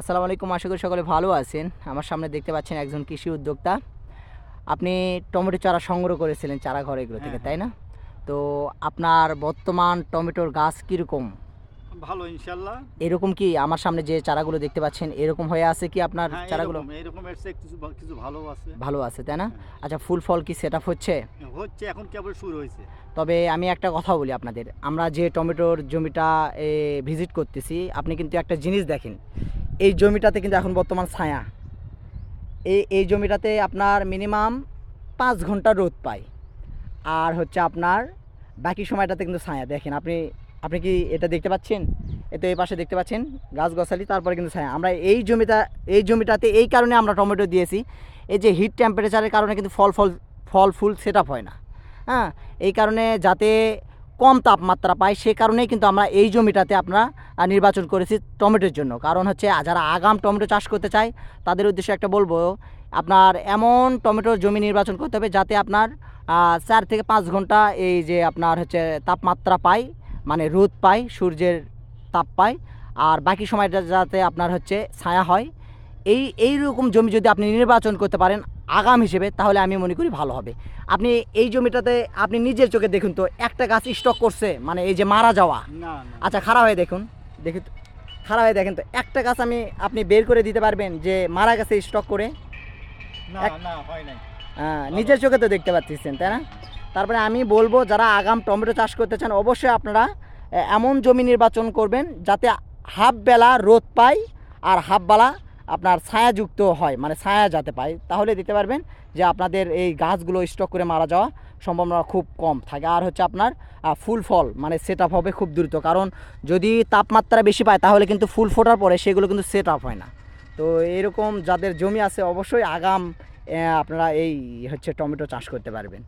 আসসালামু আলাইকুম আশা করি সকলে ভালো আছেন। আমার সামনে দেখতে পাচ্ছেন একজন কৃষি উদ্যোক্তা। আপনি টমেটো চারা সংগ্রহ করেছিলেন চারা ঘর এগুলো থেকে হ্যাঁ, তাই না? তো আপনার বর্তমান টমেটোর গাছ কীরকম? ভালো ইনশাল্লাহ। এরকম কি আমার সামনে যে চারাগুলো দেখতে পাচ্ছেন এরকম হয়ে আছে কি আপনার হ্যাঁ চারাগুলো? এরকম কিছু কিছু ভালো আছে। ভালো আছে তাই না? হ্যাঁ। আচ্ছা ফুল ফল কি সেট হচ্ছে? হচ্ছে এখন কেবল শুরু হয়েছে। তবে আমি একটা কথা বলি আপনাদের। আমরা যে টমেটোর জমিটা ভিজিট করতেছি আপনি কিন্তু একটা জিনিস দেখেন। এই জমিটাতে কিন্তু এখন বর্তমান ছায়া। এই এই জমিটাতে আপনার মিনিমাম পাঁচ ঘণ্টা রোদ পায়। আর হচ্ছে আপনার বাকি সময়টাতে কিন্তু ছায়া। দেখেন, আপনি আপনি কি এটা দেখতে পাচ্ছেন? এতে এই পাশে দেখতে পাচ্ছেন গাছ গছালি তারপরে কিন্তু ছায়া। আমরা এই জমিটা, এই জমিটাতে এই কারণে আমরা টমেটো দিয়েছি। এই যে হিট টেম্পারেচারের কারণে কিন্তু ফল ফল ফল, ফুল সেট হয় না। হ্যাঁ এই কারণে যাতে কম তাপমাত্রা পায়, সে কারণেই কিন্তু আমরা এই জমিটাতে আমরা নির্বাচন করেছি টমেটোর জন্য। কারণ হচ্ছে যারা আগাম টমেটো চাষ করতে চায়, তাদের উদ্দেশ্যে একটা বলব, আপনার এমন টমেটোর জমি নির্বাচন করতে হবে যাতে আপনার চার থেকে পাঁচ ঘণ্টা এই যে আপনার হচ্ছে তাপমাত্রা পায় মানে রোদ পায়, সূর্যের তাপ পায়, আর বাকি সময়টা যাতে আপনার হচ্ছে ছায়া হয় এই এই রকম জমি যদি আপনি নির্বাচন করতে পারেন আগাম হিসেবে তাহলে আমি মনে করি ভালো হবে। আপনি এই জমিটাতে আপনি নিজের চোখে দেখুন তো একটা গাছ স্টক করছে মানে এই যে মারা যাওয়া। আচ্ছা খারাপ হয়ে দেখুন দেখুন খারাপ হয়ে দেখেন তো একটা গাছ আমি আপনি বের করে দিতে পারবেন যে মারা গেছে স্টক করে? হয় নিজের চোখে তো দেখতে পাচ্ছেন তাই না? তারপরে আমি বলব যারা আগাম টমেটো চাষ করতে চান অবশ্যই আপনারা এমন জমি নির্বাচন করবেন যাতে হাফ বেলা রোদ পায় আর হাফ বেলা আপনার ছায়াযুক্ত হয় মানে ছায়া যাতে পায়, তাহলে দিতে পারবেন যে আপনাদের এই গাছগুলো স্টক করে মারা যাওয়া সম্ভাবনা খুব কম থাকে। আর হচ্ছে আপনার ফুল ফল মানে সেট আপ হবে খুব দ্রুত। কারণ যদি তাপমাত্রা বেশি পায়, তাহলে কিন্তু ফুল ফোটার পরে সেগুলো কিন্তু সেট আপ হয় না। তো এরকম যাদের জমি আছে, অবশ্যই আগাম আপনারা এই হচ্ছে টমেটো চাষ করতে পারবেন।